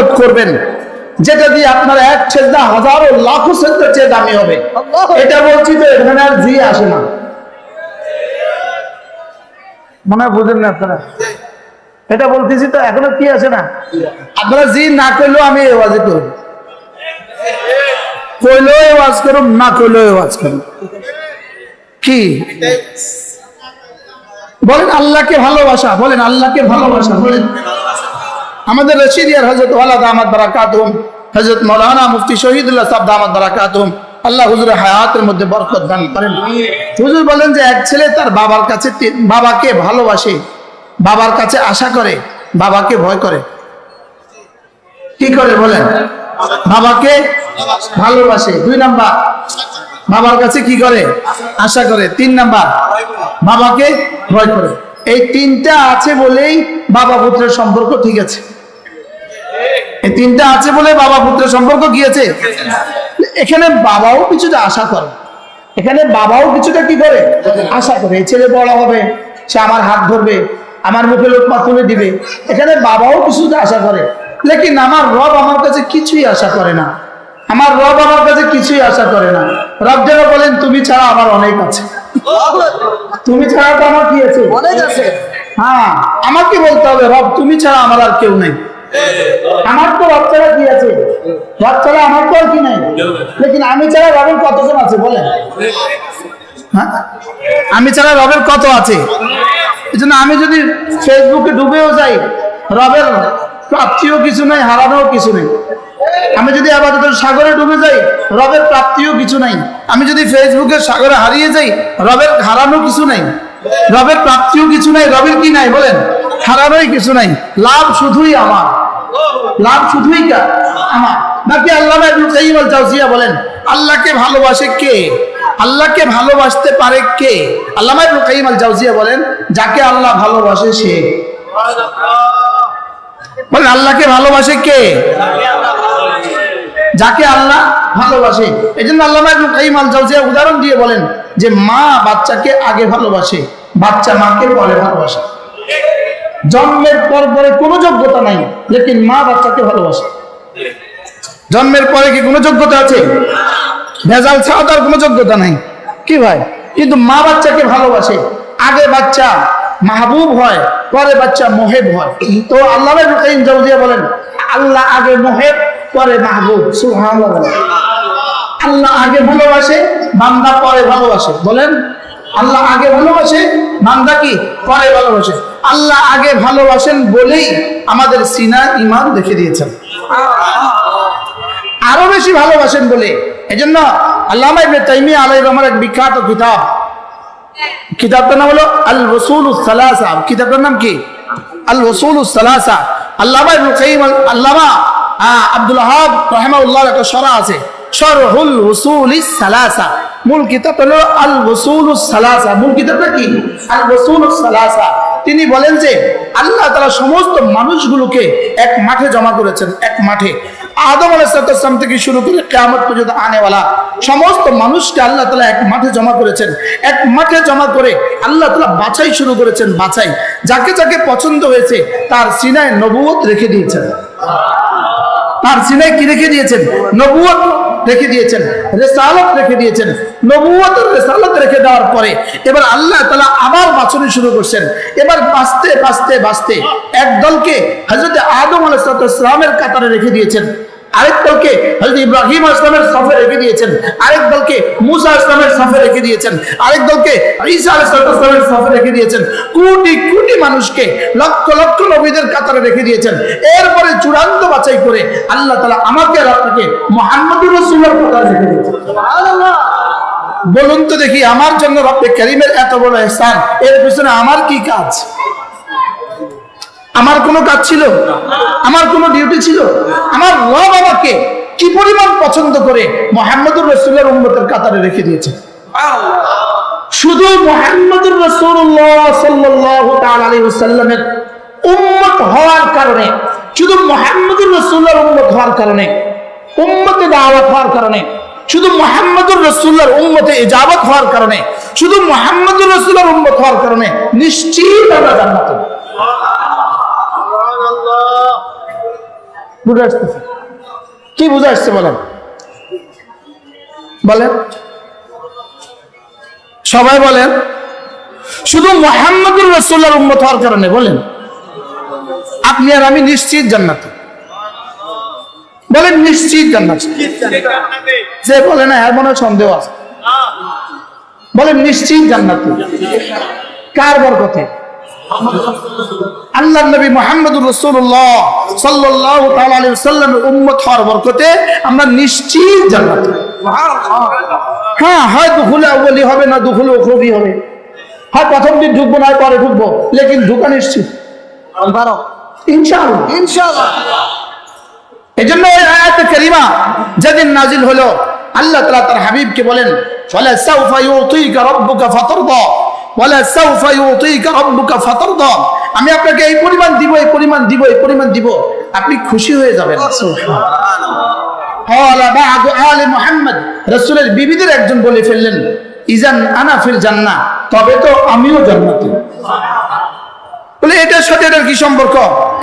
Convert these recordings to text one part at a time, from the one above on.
ইবাদত করবেন যেটা দিয়ে আপনার এক সেজদা হাজারো লাখো সেজদার চেয়ে দামি হবে। এটা বলছি তো এখানে আর জি আসে না। মনে হয় বুঝেন না আপনারা? এটা বলতেছি তো এখনও কি আসে না? আপনারা জি না করলেও আমি এওয়াজে করব। কইলেও এওয়াজ করুন না কইলেও এওয়াজ করুন কি? বলেন আল্লাহকে ভালোবাসা বলেন আল্লাহকে ভালোবাসা বলেন। আমাদের রশিদিয়ার হজরত ওয়ালা দামাত বারাকাতুম হজরত মৌলানা মুফতি শহীদুল্লাহ সাহেব দামাত বারাকাতুম আল্লাহ হুজুরের হায়াতের মধ্যে বরকত দান করেন। হুজুর বলেন যে এক ছেলে তার বাবার কাছে বাবাকে ভালোবাসে, বাবার কাছে আশা করে, বাবাকে ভয় করে। কি করে বলেন? বাবাকে ভালোবাসে। দুই নাম্বার, বাবার কাছে কি করে? আশা করে। তিন নাম্বার, বাবাকে ভয় করে। এই তিনটা আছে বলেই বাবা পুত্রের সম্পর্ক ঠিক আছে। এই তিনটা আছে বলে বাবা পুত্রের সম্পর্ক গিয়েছে। এখানে বাবাও কিছুটা আশা করে। এখানে বাবাও কিছুটা কি করে? আশা করে। ছেলে বড় হবে সে আমার হাত ধরবে আমার মুখে লোকমা তুলে দিবে। এখানে বাবাও কিছুটা আশা করে। লেকিন আমার রব আমার কাছে কিছুই আশা করে না। আমার রব আমার কাছে কিছুই আশা করে না। রব যেন বলেন তুমি ছাড়া আমার অনেক আছে। তুমি ছাড়া তো আমার কি আছে? অনেক আছে। হ্যাঁ আমাকে বলতে হবে রব তুমি ছাড়া আমার আর কেউ নেই। আমার তো ছাড়া কি আছে? ছাড়া আমার তো আর কি নেই। লেকিন আমি ছাড়া রবের কতজন আছে, বলেন? হ্যাঁ? আমি ছাড়া রবের কত আছে? এই জন্য আমি যদি ফেসবুকে ডুবেও যাই, রবের প্রাপ্তিও কিছু নেই, হারানোও কিছু নেই। আমি যদি আপাতত সাগরে ডুবে যাই, রবের প্রাপ্তিও কিছু নাই। আমি যদি ফেসবুকের সাগরে হারিয়ে যাই, রবের হারানো কিছু নাই। রবের প্রাপ্তিও কিছু নাই, রবের কি নাই, বলেন? হারানোই কিছু নাই। লাভ শুধুই আমার। লাভ শুধুই কার আমার। নাকি আল্লাহ কাইয়িম বলেন, আল্লাহকে ভালোবাসে কে? আল্লাহকে ভালোবাসতে পারে কে? আল্লামা ইবনুল কাইয়িম আল জাওজিয়া বলেন, যাকে আল্লাহ ভালোবাসে সে। বলেন, আল্লাহকে ভালোবাসে কে? যাকে আল্লাহ ভালোবাসে। এই জন্য আল্লাহ কাইম আল জাউজিয়া উদাহরণ দিয়ে বলেন যে মা বাচ্চাকে আগে ভালোবাসে, বাচ্চা মাকে পরে ভালোবাসে। জন্মের পর পরে কোনো যোগ্যতা নাই, লেকিন মা বাচ্চাকে ভালোবাসে। জন্মের পরে কি কোনো যোগ্যতা আছে? ভেজাল ছাড়া তার কোনো যোগ্যতা নাই। কি ভাই? কিন্তু মা বাচ্চাকে ভালোবাসে। আগে বাচ্চা মাহবুব হয়, পরে বাচ্চা মোহেব হয়। তো আল্লাহ বলেন, আল্লাহ আগে মোহেব, পরে মাহবুব। সুবহানাল্লাহ আল্লাহ আগে ভালোবাসে, বান্দা পরে ভালোবাসে। বলেন আল্লাহ আগে ভালোবাসে বান্দা কি? পরে ভালোবাসে। আল্লাহ আগে ভালোবাসেন বলেই আমাদের সিনা ইমান দেখে দিয়েছেন। আরও বেশি ভালোবাসেন বলে। তাইমিয়া আলাইহির রহমার এক বিখ্যাত কিতাব। কিতাবটার নাম হলো আল রসুল সালাসা। কিতাবটার নাম কি? আল রসুল সালাসা। আল্লামা আহ, আব্দুল হাব একটা সরা আছে। শরহুল উসুল সালাসা। মূল কিতাব হলো আল উসুল সালাসা। মূল কিতাবটা কি? আল উসুল সালাসা। তিনি বলেন যে, আল্লাহ তাআলা সমস্ত মানুষগুলোকে এক মাঠে জমা করেছেন, এক মাঠে। আদম আলাইসালাম থেকে শুরু করে কেয়ামত পর্যন্ত আনেওয়ালা সমস্ত মানুষকে আল্লাহ তালা এক মাঠে জমা করেছেন। এক মাঠে জমা করে আল্লাহ তালা বাছাই শুরু করেছেন, বাছাই। যাকে যাকে পছন্দ হয়েছে, তার সিনায় নবুয়ত রেখে দিয়েছেন। তার সিনায় কি রেখে দিয়েছেন? নবুয়ত রেখে দিয়েছেন, রেসালত রেখে দিয়েছেন নবুয়তের রেসালত রেখে দেওয়ার পরে এবার আল্লাহ তালা আবার বাঁচনি শুরু করছেন। এবার বাঁচতে বাঁচতে বাঁচতে একদলকে হজরত আদম আলাইসালামের কাতারে রেখে দিয়েছেন। আরেক দলকে ইব্রাহিম আসলামের সফে রেখে দিয়েছেন। আরেক দলকে মুসা ইসলামের সফে রেখে দিয়েছেন। আরেক দলকে ঈসা আলাইসালামের সফে রেখে দিয়েছেন। কোটি কোটি মানুষকে লক্ষ লক্ষ নবীদের কাতারে রেখে দিয়েছেন। এরপরে চূড়ান্ত বাছাই করে আল্লাহ তালা আমাকে আর আপনাকে মোহাম্মদুর রসুলের কাতারে রেখে দিয়েছেন। বলুন তো দেখি, আমার জন্য রব্বে করিমের এত বড় এহসান, এর পিছনে আমার কি কাজ? আমার কোনো কাজ ছিল? আমার কোনো ডিউটি ছিল? আমার রব আমাকে কি পরিমাণ পছন্দ করে মোহাম্মদুর রসুলের উন্মতের কাতারে রেখে দিয়েছে? শুধু মোহাম্মদুর রসুল্লাহ আলাইহি উম্মত হওয়ার কারণে, শুধু মোহাম্মদুর রসুল্লাহর উম্মত হওয়ার কারণে, উম্মতে দাওয়াত হওয়ার কারণে, শুধু মোহাম্মদুর রসুল্লাহর উম্মতে ইজাবত হওয়ার কারণে, শুধু মোহাম্মদুর রসুল্লাহর উম্মত হওয়ার কারণে নিশ্চিত আমরা জান্নাতে। বুঝে আসতেছে। কি বুঝে আসছে বলেন? বলেন। সবাই বলেন। শুধু মোহাম্মদুর রসুল্লার উম্মত হওয়ার কারণে বলেন। আপনি আর আমি নিশ্চিত জান্নাত। বলেন নিশ্চিত জান্নাত। যে বলে না এর মনে হয় সন্দেহ আছে। বলেন নিশ্চিত জান্নাত। কার বরকতে? আল্লাহ নবী মোহাম্মদুর রসুল্লাহ সাল্লাহ সাল্লাম উম্মত হওয়ার বরকতে আমরা নিশ্চিত জান্নাত হ্যাঁ হয় দুখুলে আউ্বলি হবে না দুখুলে উখরবি হবে। হয় প্রথম দিন ঢুকবো না পরে ঢুকবো লেকিন ঢুকা নিশ্চিত। ইনশাআল্লাহ। ইনশাআল্লাহ। এই জন্য ওই আয়াতে কারিমা যেদিন নাজিল হলো আল্লাহ তাআলা তার হাবিবকে বলেন ওয়ালা সাউফা ইউতিকা রাব্বুকা ফাতারদা ওয়ালা সাউফা ইউতিকা রাব্বুকা ফাতারদা। আমি আপনাকে এই পরিমাণ দিব, এই পরিমাণ দিব, এই পরিমাণ দিব। আপনি খুশি হয়ে যাবেন। একজন বলে ফেললেন, ইজান আনা ফিল জান্না তবে তো আমিও জন্মাতি বলে, এটার সাথে এটার কি সম্পর্ক?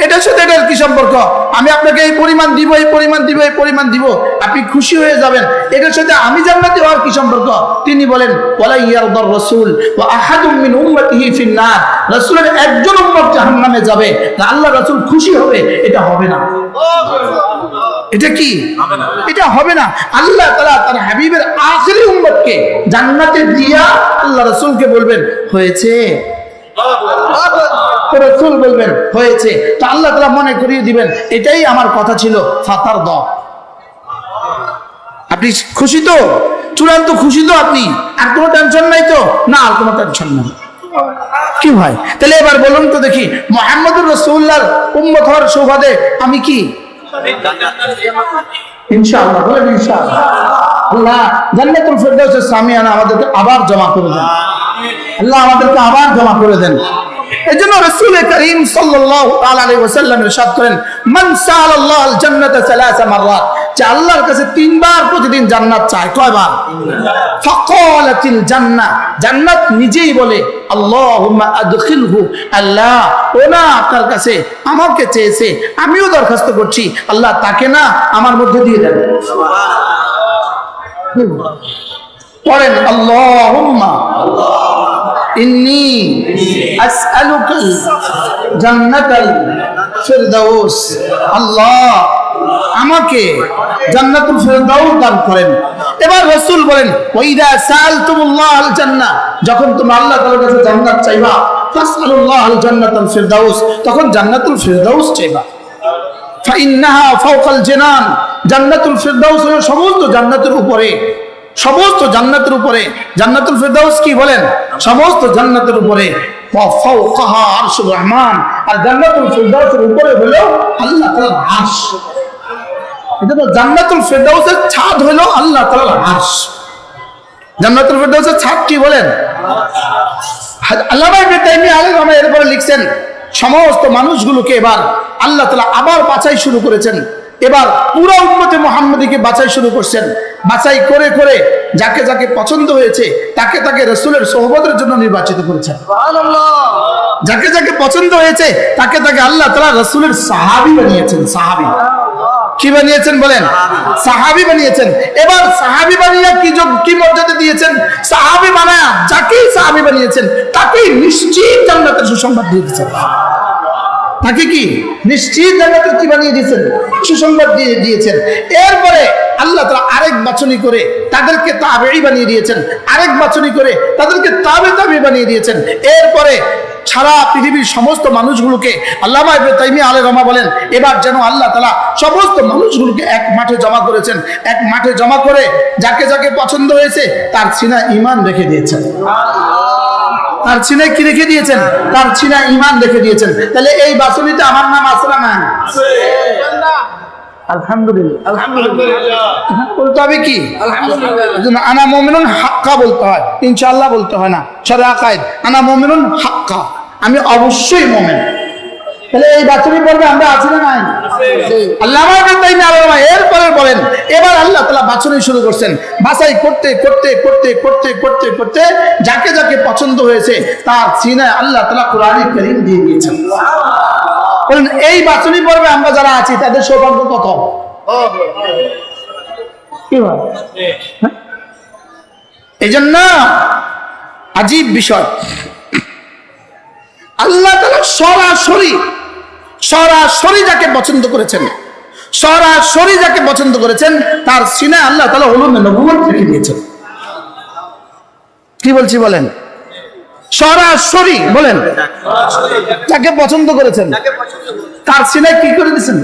এটার সাথে এটার কি সম্পর্ক? আমি আপনাকে এই পরিমাণ দিব, এই পরিমাণ দিব, এই পরিমাণ দিব। আপনি খুশি হয়ে যাবেন। এটার সাথে আমি জান্নাতে হওয়ার কি সম্পর্ক? তিনি বলেন ওয়ালা ইয়ারদার রাসূল ওয়া আহাদুম উম্মতিহি ফিন নার রাসূলের একজন উম্মত জাহান্নামে যাবে। না আল্লাহ রাসূল খুশি হবে, এটা হবে না। এটা কি? এটা হবে না। আল্লাহ তাআলা তার হাবিবের আখেরি উম্মতকে জান্নাতে দিয়া আল্লাহ রাসূলকে বলবেন, হয়েছে। রসুল বলবেন, হয়েছে। তো আল্লাহ তালা মনে করিয়ে দিবেন, এটাই আমার কথা ছিল ফাতার দ আপনি খুশি তো? চূড়ান্ত খুশি তো আপনি? আর কোনো টেনশন নাই তো? না, আর কোনো টেনশন নাই। কি ভাই? তাহলে এবার বলুন তো দেখি, মোহাম্মদুর রসুল্লার উম্মত হওয়ার সৌভাদে আমি কি? ইনশাআল্লাহ, বলেন ইনশাআল্লাহ। আল্লাহ, জান্নাতুল ফেরদাউসের সামিয়ানা আমাদেরকে আবার জমা করে দেন। আল্লাহ আমাদেরকে আবার জমা করে দেন। এই জন্য রসুল করিম সাল্লাল্লাহু আলাইহি ওয়াসাল্লাম ইরশাদ করেন মান সাআলাল্লাহ আল জান্নাতা সালাসা মাররাত যে আল্লাহর কাছে তিনবার প্রতিদিন জান্নাত চায় কয়বার? ফাকালাতিল জান্নাহ জান্নাত নিজেই বলে আল্লাহুম্মা আদখিলহু আল্লাহ ও না আপনার কাছে আমাকে চেয়েছে আমিও দরখাস্ত করছি আল্লাহ তাকে না আমার মধ্যে দিয়ে দেন। পড়েন আল্লাহুম্মা ইন্নি আসআলুকা জান্নাতাল ফিরদাউস। আল্লাহ আমাকে জান্নাতুল ফিরদাউস দান করেন। এবার রাসূল বলেন ওয়াইদা সালতুমুল্লাহ আল জান্নাহ যখন তোমরা আল্লাহ তাআলার কাছে জান্নাত চাইবা, ফাসআলুল্লাহ আল জান্নাতুল ফিরদাউস। তখন জান্নাতুল ফিরদাউস চাইবা। ফাইন্নাহা ফাওকাল জিনান। জান্নাতুল ফিরদাউস হলো সমস্ত জান্নাতের উপরে। সমস্ত জান্নাতের উপরে, জান্নাতুল ফিরদাউস কি বলেন? সমস্ত জান্নাতের উপরে রহমান, আর জান্নাতুল ফিরদাউসের উপরে হলো আল্লাহ তাআলার আরশ। এটা তো জান্নাতুল ফিরদাউসের ছাদ হলো আল্লাহ তাআলার আরশ। জান্নাতুল ফিরদাউসের ছাদ কি বলেন? আল্লাহ এরপরে লিখছেন, সমস্ত মানুষগুলোকে এবার আল্লাহ তাআলা আবার বাছাই শুরু করেছেন। এবার পুরো উম্মতে মোহাম্মদীকে বাছাই শুরু করছেন। বাছাই করে করে যাকে যাকে পছন্দ হয়েছে তাকে তাকে রসুলের সোহবতের জন্য নির্বাচিত করেছেন। যাকে যাকে পছন্দ হয়েছে তাকে তাকে আল্লাহ তালা রসুলের সাহাবি বানিয়েছেন সাহাবি। কি বানিয়েছেন বলেন? সাহাবি বানিয়েছেন। এবার সাহাবি বানিয়ে কি যোগ- কি মর্যাদা দিয়েছেন? সাহাবি বানায়া যাকেই সাহাবি বানিয়েছেন তাকেই নিশ্চিত জান্নাতের সুসংবাদ দিয়ে দিয়েছেন। তাকে কি? নিশ্চিত জান্নাতের কি বানিয়ে দিয়েছেন, সুসংবাদ দিয়ে দিয়েছেন। এরপরে আল্লাহ তাআলা আরেক বাছনি করে তাদেরকে তাবেই বানিয়ে দিয়েছেন। আরেক বাছনি করে তাদেরকে তাবে তাবে বানিয়ে দিয়েছেন। এরপরে সারা পৃথিবীর সমস্ত মানুষগুলোকে আল্লামা ইবনে তাইমিয়া আলাইহিস রহমা বলেন, এবার যেন আল্লাহ তালা সমস্ত মানুষগুলোকে এক মাঠে জমা করেছেন। এক মাঠে জমা করে যাকে যাকে পছন্দ হয়েছে, তার সিনা ইমান রেখে দিয়েছেন। তার চিনায় কি রেখে দিয়েছেন? তার চিনা ইমান রেখে দিয়েছেন। তাহলে এই বাসনিতে আমার নাম আছে না আলহামদুলিল্লাহ। আলহামদুলিল্লাহ। বলতে হবে কি? এই জন্য আনা মমিনুন হাক্কা বলতে হয়। ইনশাল্লাহ বলতে হয় না। সারা আকায়েদ আনা মমিনুন হাক্কা। আমি অবশ্যই মোমেন। তাহলে এই বাছুরি পর্বে আমরা আছি না নাই? আল্লাহ এরপরে বলেন। এবার আল্লাহ তালা বাছুরি শুরু করছেন। বাছাই করতে করতে করতে করতে করতে করতে যাকে যাকে পছন্দ হয়েছে তার সিনায় আল্লাহ তালা কোরআন করিম দিয়ে দিয়েছেন। বলেন এই বাছুরি পর্বে আমরা যারা আছি তাদের সৌভাগ্য কত? হ্যাঁ? এই জন্য আজীব বিষয়। আল্লাহ তালা সরাসরি সরাসরি যাকে পছন্দ করেছেন, সরাসরি যাকে পছন্দ করেছেন, তার সিনে আল্লাহ তালা হলুমে নবুয়ত রেখে দিয়েছেন। কি বলছি বলেন? সরাসরি বলেন, যাকে পছন্দ করেছেন, তার সিনে কি করে দিয়েছেন?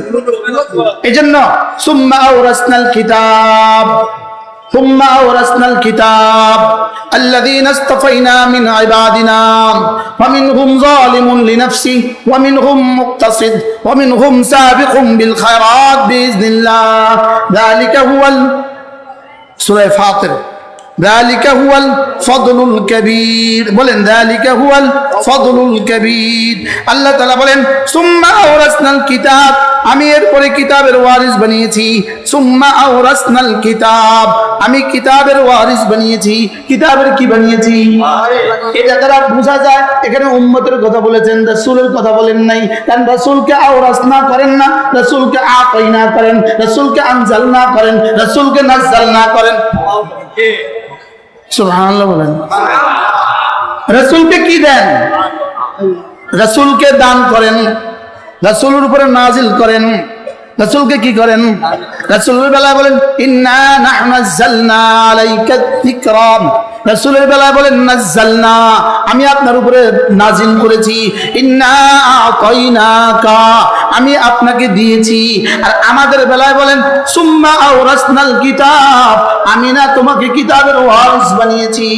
এই জন্য, সুম্মা কিতাব। ثم أورثنا الكتاب الذين اصطفينا من عبادنا فمنهم ظالم لنفسه ومنهم مقتصد ومنهم سابق بالخيرات بإذن الله ذلك هو. سورة فاطر ذلك هو الفضل الكبير বলেন ذلك هو الفضل الكبير আল্লাহ তাআলা বলেন সুম্মা আওরাসনাল কিতাব আমি এরপরে কিতাবের ওয়ারিস বানিয়েছি সুম্মা আওরাসনাল কিতাব আমি কিতাবের ওয়ারিস বানিয়েছি কিতাবের কি বানিয়েছি এটা দ্বারা বোঝা যায় এখানে উম্মতের কথা বলেছেন রাসূলের কথা বলেন নাই কারণ রাসূলকে আওরাস না করেন না রাসূলকে আতাই না করেন রাসূলকে আনজাল না করেন রাসূলকে নাজ্জাল না করেন সুবহানাল্লাহ বলেন। রাসূলকে কি দেন? রাসূলকে দান করেন, রাসূলের উপরে নাজিল করেন, রাসূলকে কি করেন? রাসূলের বেলায় বলেন, ইন্না নাহনু আলাইকা যিকরা। রাসূলের বেলায় বলেন নাযালনা আমি আপনার উপরে নাজিল করেছি। ইন্না আতাইনাকা, আমি আপনাকে দিয়েছি। আর আমাদের বেলায় বলেন, সুম্মা আওরাসনাল কিতাব, আমি না তোমাকে কিতাবের ওয়ারিস বানিয়েছি।